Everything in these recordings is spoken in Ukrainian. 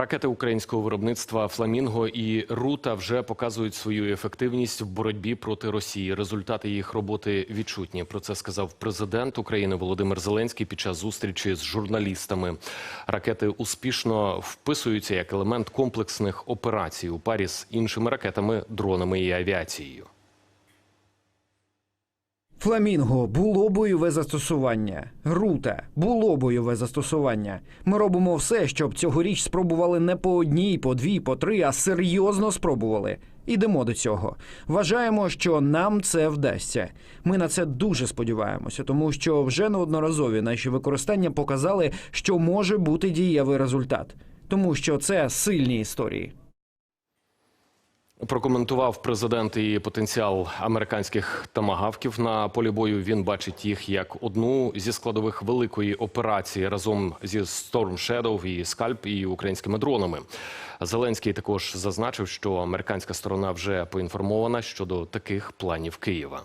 Ракети українського виробництва Фламінго і Рута вже показують свою ефективність в боротьбі проти Росії. Результати їх роботи відчутні. Про це сказав президент України Володимир Зеленський під час зустрічі з журналістами. Ракети успішно вписуються як елемент комплексних операцій у парі з іншими ракетами, дронами і авіацією. Фламінго було бойове застосування. Рута було бойове застосування. Ми робимо все, щоб цьогоріч спробували не по одній, по дві, по три, а серйозно спробували. Ідемо до цього. Вважаємо, що нам це вдасться. Ми на це дуже сподіваємося, тому що вже неодноразові наші використання показали, що може бути дієвий результат, тому що це сильні історії. Прокоментував президент і потенціал американських тамагавків на полі бою. Він бачить їх як одну зі складових великої операції разом зі Storm Shadow і Скальп і українськими дронами. Зеленський також зазначив, що американська сторона вже поінформована щодо таких планів Києва.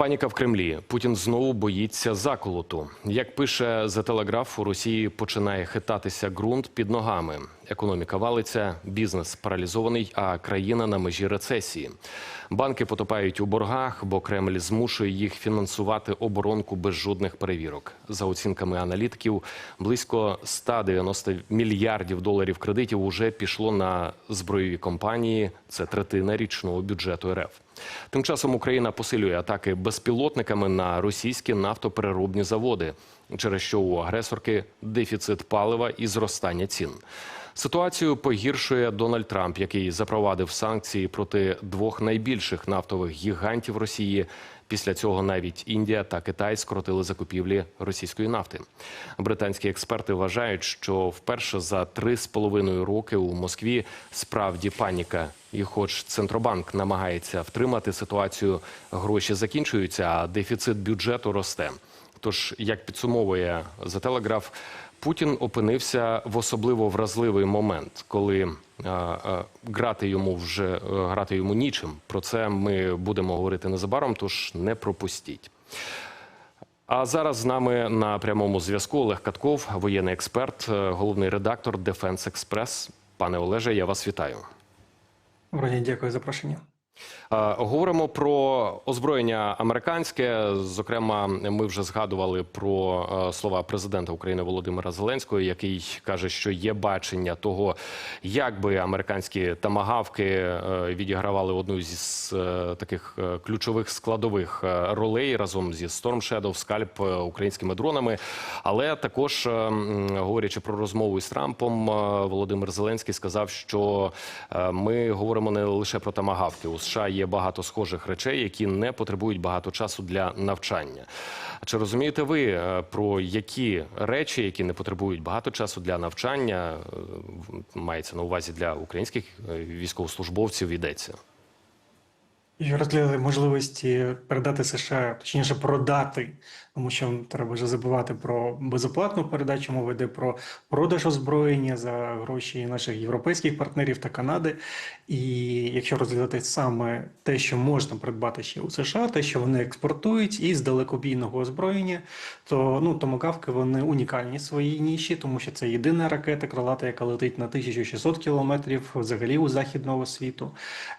Паніка в Кремлі. Путін знову боїться заколоту. Як пише The Telegraph, у Росії починає хитатися ґрунт під ногами. Економіка валиться, бізнес паралізований, а країна на межі рецесії. Банки потопають у боргах, бо Кремль змушує їх фінансувати оборонку без жодних перевірок. За оцінками аналітиків, близько 190 мільярдів доларів кредитів уже пішло на збройові компанії. Це третина річного бюджету РФ. Тим часом Україна посилює атаки безпілотниками на російські нафтопереробні заводи, через що у агресорки дефіцит палива і зростання цін. Ситуацію погіршує Дональд Трамп, який запровадив санкції проти двох найбільших нафтових гігантів Росії. Після цього навіть Індія та Китай скоротили закупівлі російської нафти. Британські експерти вважають, що вперше за три з половиною роки у Москві справді паніка. І, хоч центробанк намагається втримати ситуацію, гроші закінчуються, а дефіцит бюджету росте. Тож, як підсумовує The Telegraph, Путін опинився в особливо вразливий момент, коли а, а, грати йому вже е, грати йому нічим. Про це ми будемо говорити незабаром. Тож не пропустіть. А зараз з нами на прямому зв'язку Олег Катков, воєнний експерт, е, головний редактор Дефенс Експрес. Пане Олеже, я вас вітаю. Вроді, дякую за запрошення. Е, Говоримо про озброєння американське. Зокрема, ми вже згадували про е, слова президента України Володимира Зеленського, який каже, що є бачення того, як би американські тамагавки е, відігравали одну зі таких ключових складових ролей разом зі Storm Shadow, скальп українськими дронами. Але також говорячи про розмову із Трампом, Володимир Зеленський сказав, що ми говоримо не лише про тамагавки. У США є багато схожих речей, які не потребують багато часу для навчання. Чи розумієте ви е, про які речі, які не потребують багато часу для навчання, е, мається на увазі для українських е, військовослужбовців йдеться? І розглядали можливості передати США, точніше продати, тому що треба вже забувати про безоплатну передачу. Мова йде про продаж озброєння за гроші наших європейських партнерів та Канади. І якщо розглядати саме те, що можна придбати ще у США, те, що вони експортують із далекобійного озброєння, то ну томагавки вони унікальні в своїй ніші, тому що це єдина ракета крилата, яка летить на 1600 кілометрів взагалі у західного світу.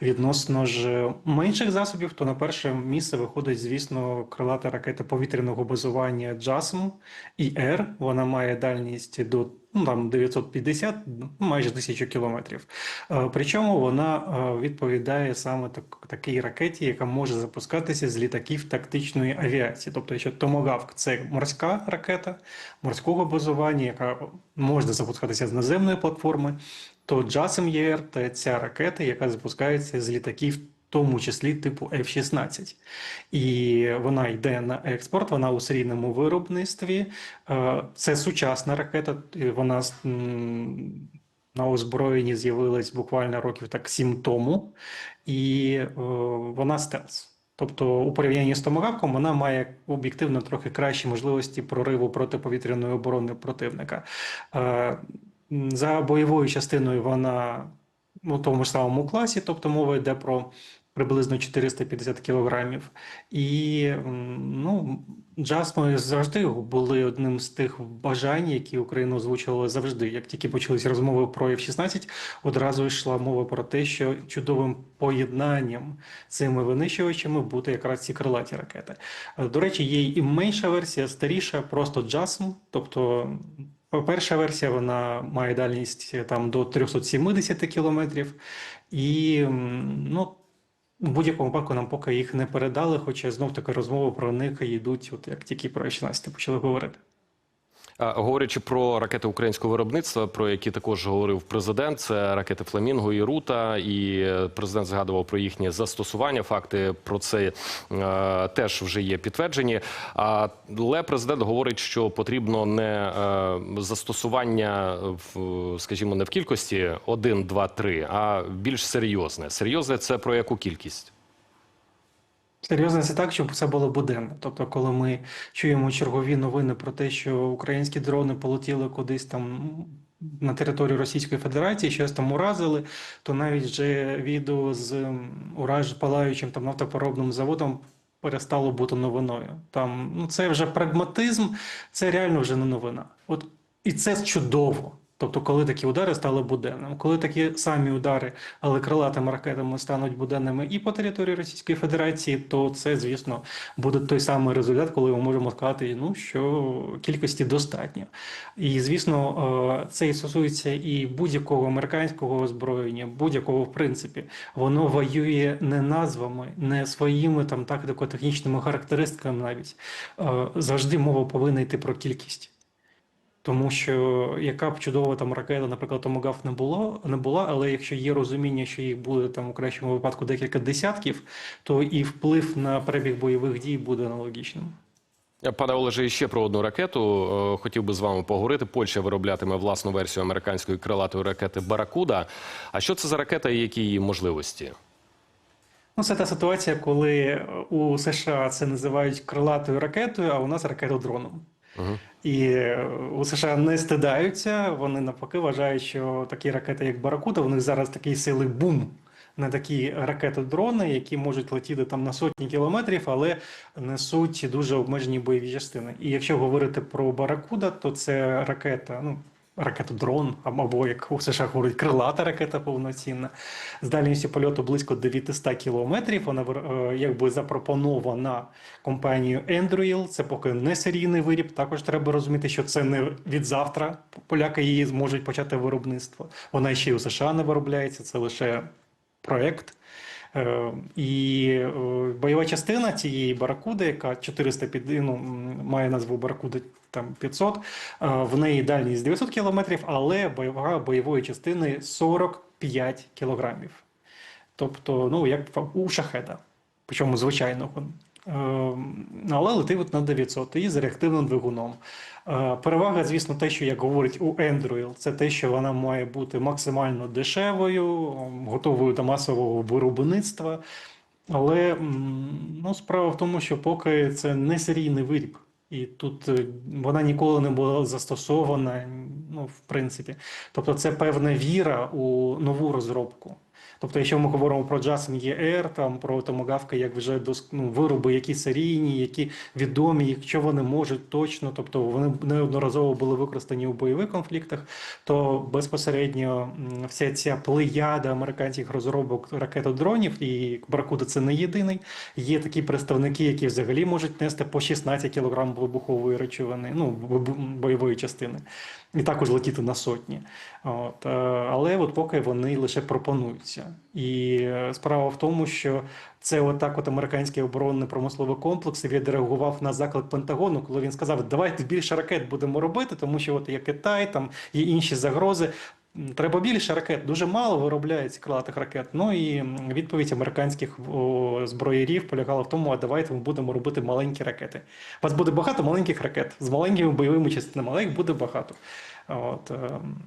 Відносно ж менших засобів, то на перше місце виходить, звісно, крилата ракета повітряного базування JASM IR. Вона має дальність до ну, там 950, ну, майже 1000 кілометрів. Е, Причому вона е, відповідає саме так, такій ракеті, яка може запускатися з літаків тактичної авіації. Тобто, якщо Томагавк це морська ракета морського базування, яка може запускатися з наземної платформи, то JASM ER – це ця ракета, яка запускається з літаків. Тому числі типу F-16. І вона йде на експорт, вона у серійному виробництві. Е, Це сучасна ракета, вона на озброєнні з'явилась буквально років так сім тому, і е, вона стелс. Тобто, у порівнянні з томагавком вона має об'єктивно трохи кращі можливості прориву протиповітряної оборони противника. Е, За бойовою частиною вона у тому ж самому класі, тобто мова йде про приблизно 450 кілограмів. І ну, джасми завжди були одним з тих бажань, які Україна озвучувала завжди. Як тільки почалися розмови про F-16, одразу йшла мова про те, що чудовим поєднанням цими винищувачами буде якраз ці крилаті ракети. Е, До речі, є і менша версія, старіша, просто джасм, тобто. Перша версія вона має дальність е, там до 370 кілометрів, і ну, в будь-якому випадку нам поки їх не передали, хоча знов таки розмови про них йдуть, от як тільки про F-16 почали говорити. А, Говорячи про ракети українського виробництва, про які також говорив президент, це ракети Фламінго і Рута. І е, президент згадував про їхнє застосування. Факти про це е, теж вже є підтверджені. Але президент говорить, що потрібно не е, застосування в, скажімо, не в кількості 1, 2, 3, а більш серйозне. Серйозне це про яку кількість? Серйозно, це так, щоб це було буденно. Тобто, коли ми чуємо чергові новини про те, що українські дрони полетіли кудись там на територію Російської Федерації, щось там уразили, то навіть вже відео з ураж палаючим там нафтопереробним заводом перестало бути новиною. Там ну це вже прагматизм, це реально вже не новина. От і це чудово. Тобто, коли такі удари стали буденними, коли такі самі удари, але крилатими ракетами стануть буденними і по території Російської Федерації, то це, звісно, буде той самий результат, коли ми можемо сказати, ну що кількості достатньо. І звісно, е, це і стосується і будь-якого американського озброєння, будь-якого в принципі, воно воює не назвами, не своїми там тактико-технічними характеристиками навіть. Е, Завжди мова повинна йти про кількість. Тому що яка б чудова там ракета, наприклад, Томагавк не було, не була, але якщо є розуміння, що їх буде там у кращому випадку декілька десятків, то і вплив на перебіг бойових дій буде аналогічним. Пане Олеже, ще про одну ракету. Е, Хотів би з вами поговорити. Польща вироблятиме власну версію американської крилатої ракети Баракуда. А що це за ракета і які її можливості? Ну, це та ситуація, коли у США це називають крилатою ракетою, а у нас ракетодроном. І е, у США не стидаються. Вони навпаки вважають, що такі ракети, як Баракуда, у них зараз такий силий бум на такі ракети-дрони, які можуть летіти там на сотні кілометрів, але несуть дуже обмежені бойові частини. І якщо говорити про Баракуда, то це ракета, ну. Ракета-дрон, або як у США говорять, крилата ракета повноцінна з дальністю польоту близько 900 кілометрів. Вона е, якби запропонована компанією Anduril. Це поки не серійний виріб. Також треба розуміти, що це не від завтра. Поляки її зможуть почати виробництво. Вона ще й у США не виробляється. Це лише проект. Е, І е, бойова частина цієї баракуди, яка 400 під, ну, має назву Баракуда там 500, е, в неї дальність 900 кілометрів, але бойова бойової частини 45 кілограмів. Тобто, ну як у шахеда, причому звичайного. Е, Але летить на 900 і з реактивним двигуном. Е, Перевага, звісно, те, що як говорить у Android, це те, що вона має бути максимально дешевою, готовою до масового виробництва. Але ну, справа в тому, що поки це не серійний виріб. І тут е, вона ніколи не була застосована, ну, в принципі. Тобто це певна віра у нову розробку. Тобто, якщо ми говоримо про Jason ER, там про томогавки, як вже дос- ну, вироби, які серійні, які відомі, якщо вони можуть точно, тобто вони неодноразово були використані у бойових конфліктах, то безпосередньо вся ця плеяда американських розробок ракетодронів, і Баракуда це не єдиний. Є такі представники, які взагалі можуть нести по 16 кг вибухової речовини, ну бойової частини, і також летіти на сотні. От, е, але от поки вони лише пропонуються. І е, справа в тому, що це отак, от американський оборонний промисловий комплекс відреагував на заклик Пентагону, коли він сказав: давайте більше ракет будемо робити, тому що от є Китай, там є інші загрози. Треба більше ракет, дуже мало виробляється крилатих ракет. Ну і відповідь американських зброєрів полягала в тому, а давайте ми будемо робити маленькі ракети. У вас буде багато маленьких ракет з маленькими бойовими частинами, але їх буде багато. От, ем,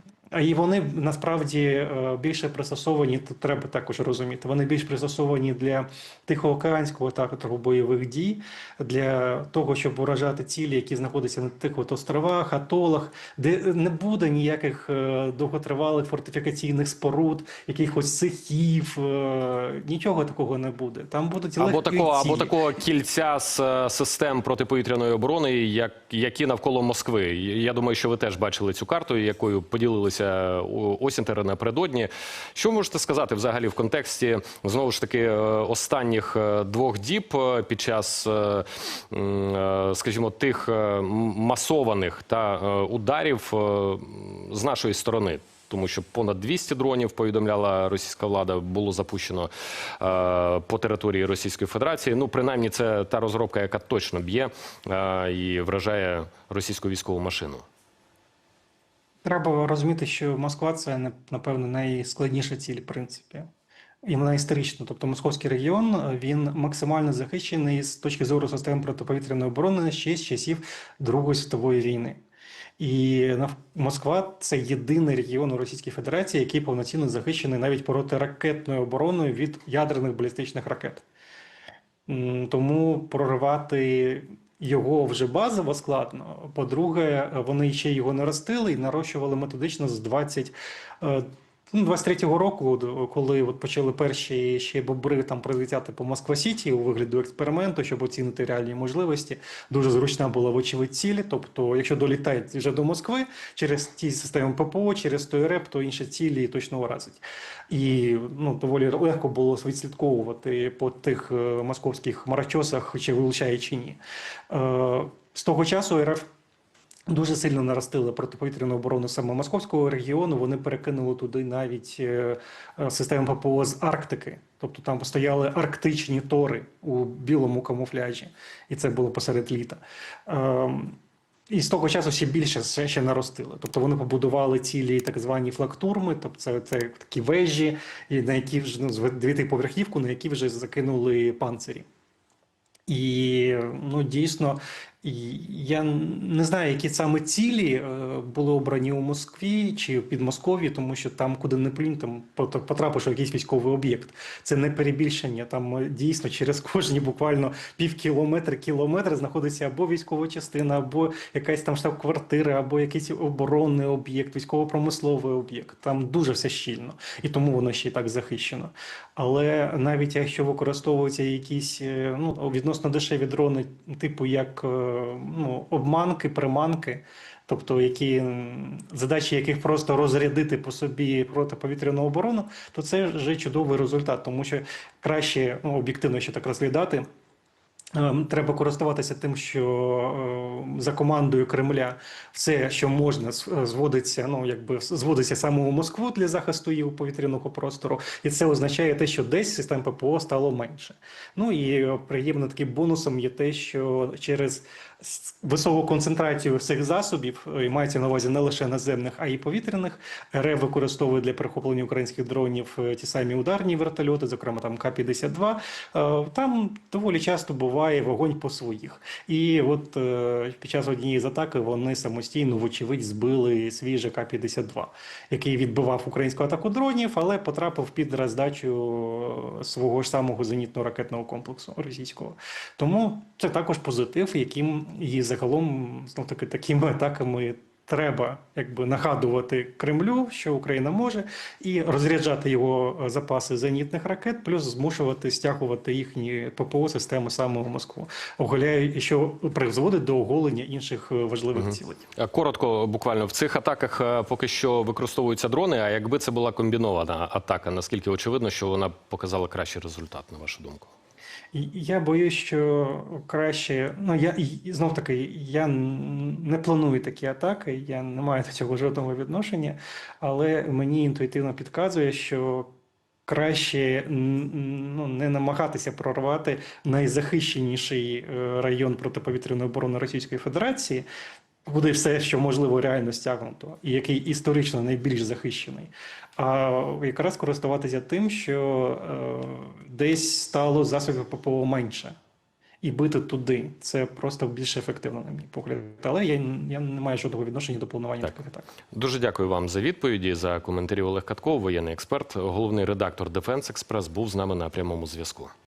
І вони насправді е, більше пристосовані, тут треба також розуміти, вони більш пристосовані для Тихоокеанського театру бойових дій, для того, щоб уражати цілі, які знаходяться на тих от островах, атолах, де не буде ніяких е, довготривалих фортифікаційних споруд, якихось цехів, е, нічого такого не буде. Там будуть Або легкі такого, або такого кільця з систем протиповітряної оборони, як, які навколо Москви. Я думаю, що ви теж бачили цю карту, якою поділилися у- Осінтери напередодні. Що можете сказати взагалі в контексті знову ж таки е, останніх е, двох діб е, під час, е, е, скажімо, тих е, масованих та е, ударів е, з нашої сторони? Тому що понад 200 дронів повідомляла російська влада було запущено е, по території Російської Федерації. Ну, принаймні, це та розробка, яка точно б'є е, і вражає російську військову машину. Треба розуміти, що Москва це напевно найскладніша ціль, в принципі. І вона історична. Тобто московський регіон е, він максимально захищений з точки зору систем протиповітряної оборони ще з часів Другої світової війни. І Москва це єдиний регіон у Російській Федерації, який повноцінно захищений навіть протиракетною обороною від ядерних балістичних ракет. Тому проривати його вже базово складно. По-друге, вони ще його наростили і нарощували методично з 20, е, ну, 23-го року, коли от почали перші ще бобри там прилетяти по Москва-Сіті у вигляді експерименту, щоб оцінити реальні можливості. Дуже зручна була вочевидь ціль. Тобто, якщо долітають вже до Москви через ті системи ППО, через той РЕП, то інші цілі точно вразить. І ну, доволі легко було відслідковувати по тих е, московських хмарочосах, чи вилучає чи ні. Е, з того часу РФ дуже сильно наростили протиповітряну оборону саме московського регіону. Вони перекинули туди навіть е, е, систему ППО з Арктики. Тобто там постояли арктичні тори у білому камуфляжі, і це було посеред літа. Ем, і з того часу ще більше ще, ще наростили. Тобто вони побудували цілі так звані флактурми, тобто це, це такі вежі, на які вже ну, з дев'ятиповерхівку, на які вже закинули панцирі. І ну дійсно, я не знаю, які саме цілі е, були обрані у Москві чи в Підмосков'ї, тому що там, куди не плюнь, там пот- потрапиш в якийсь військовий об'єкт. Це не перебільшення. Там е, дійсно через кожні буквально пів кілометра, кілометр знаходиться або військова частина, або якась там штаб-квартира, або якийсь оборонний об'єкт, військово-промисловий об'єкт. Там дуже все щільно, і тому воно ще й так захищено. Але навіть якщо використовуються якісь е, ну, відносно дешеві дрони, типу як ну, обманки, приманки, тобто які задачі яких просто розрядити по собі протиповітряну оборону, то це вже чудовий результат, тому що краще ну, об'єктивно ще так розглядати. Ем, Треба користуватися тим, що е, за командою Кремля все, що можна, е, зводиться, ну якби зводиться саме у Москву для захисту її повітряного простору, і це означає те, що десь систем ППО стало менше. Ну і приємно таким бонусом є те, що через високу концентрацію цих засобів е, і мається на увазі не лише наземних, а й повітряних. РФ використовує для перехоплення українських дронів е, ті самі ударні вертольоти, зокрема там К-52. Е, Там доволі часто буває вогонь по своїх. І от під час однієї з атаки вони самостійно, вочевидь, збили свій же К-52, який відбивав українську атаку дронів, але потрапив під роздачу свого ж самого зенітно-ракетного комплексу російського. Тому це також позитив, яким і загалом знов таки такими атаками. Треба якби нагадувати Кремлю, що Україна може, і розряджати його е, запаси зенітних ракет, плюс змушувати стягувати їхні ППО системи саме в Москву, оголяє, що призводить до оголення інших е, важливих цілей. Е, Коротко, буквально в цих атаках поки що використовуються дрони. А якби це була комбінована атака, наскільки очевидно, що вона показала кращий результат, на вашу думку? Я боюсь, що краще. Ну я знов таки я не планую такі атаки, я не маю до цього жодного відношення, але мені інтуїтивно підказує, що краще ну, не намагатися прорвати найзахищеніший е, район протиповітряної оборони Російської Федерації. Куди все, що можливо, реально стягнуто, і який історично найбільш захищений, а якраз користуватися тим, що е, десь стало засобів ППО менше. і бити туди. Це просто більш ефективно, на мій погляд. Але я, я не маю жодного відношення до планування Так. таких атак. Дуже дякую вам за відповіді. За коментарі Олег Катков, воєнний експерт, головний редактор Дефенс Експрес, був з нами на прямому зв'язку.